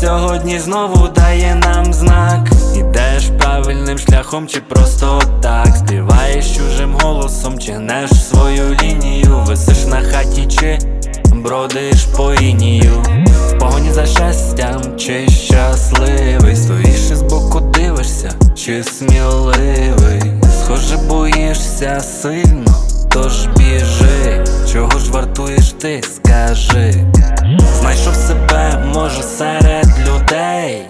сьогодні знову дає нам знак. Ідеш правильним шляхом, чи просто так? Співаєш чужим голосом, чи гнеш свою лінію, висиш на хаті, чи бродиш по інію? Погоні за щастям, чи щасливий? Стоїш і збоку дивишся, чи сміливий? Схоже, боїшся сильно, тож біжи. Чого ж вартуєш ти, скажи. Знайшов себе, може, серед людей.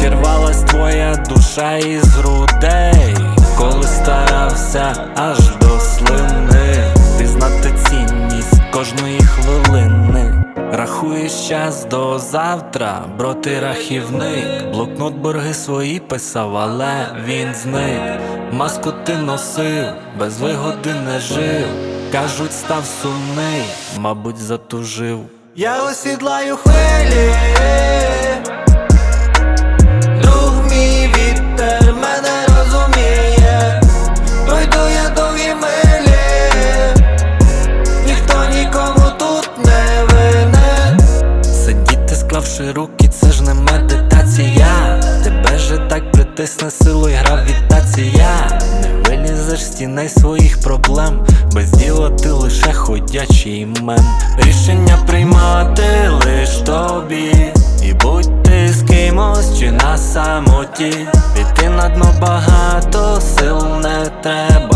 Чи рвалась твоя душа із грудей. Коли старався аж до слини. Пізнати цінність кожної хвилини. Рахуєш час до завтра, бро ти рахівник. Блокнот борги свої писав, але він зник. Маску ти носив, без вигоди не жив. Кажуть, став сумний, мабуть, затужив. Я осідлаю хвилі, Сидіти, руки, це ж не медитація. Тебе же так притисне силою гравітація. Не вилізеш з тіней своїх проблем. Без діла ти лише ходячий мем. Рішення приймати лиш тобі. І будь ти з кимось чи на самоті. Піти на дно багато сил не треба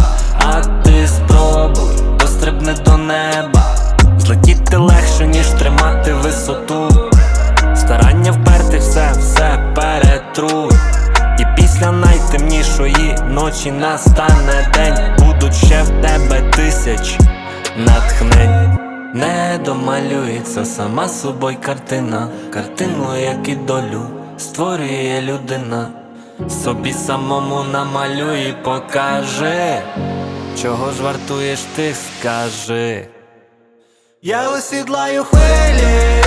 ночі настане день Будуть ще в тебе тисяч натхнень. Не домалюється сама собою картина Картину, як і долю, створює людина. Собі самому намалюй і покажи Чого ж вартуєш ти, скажи. Я осідлаю хвилі,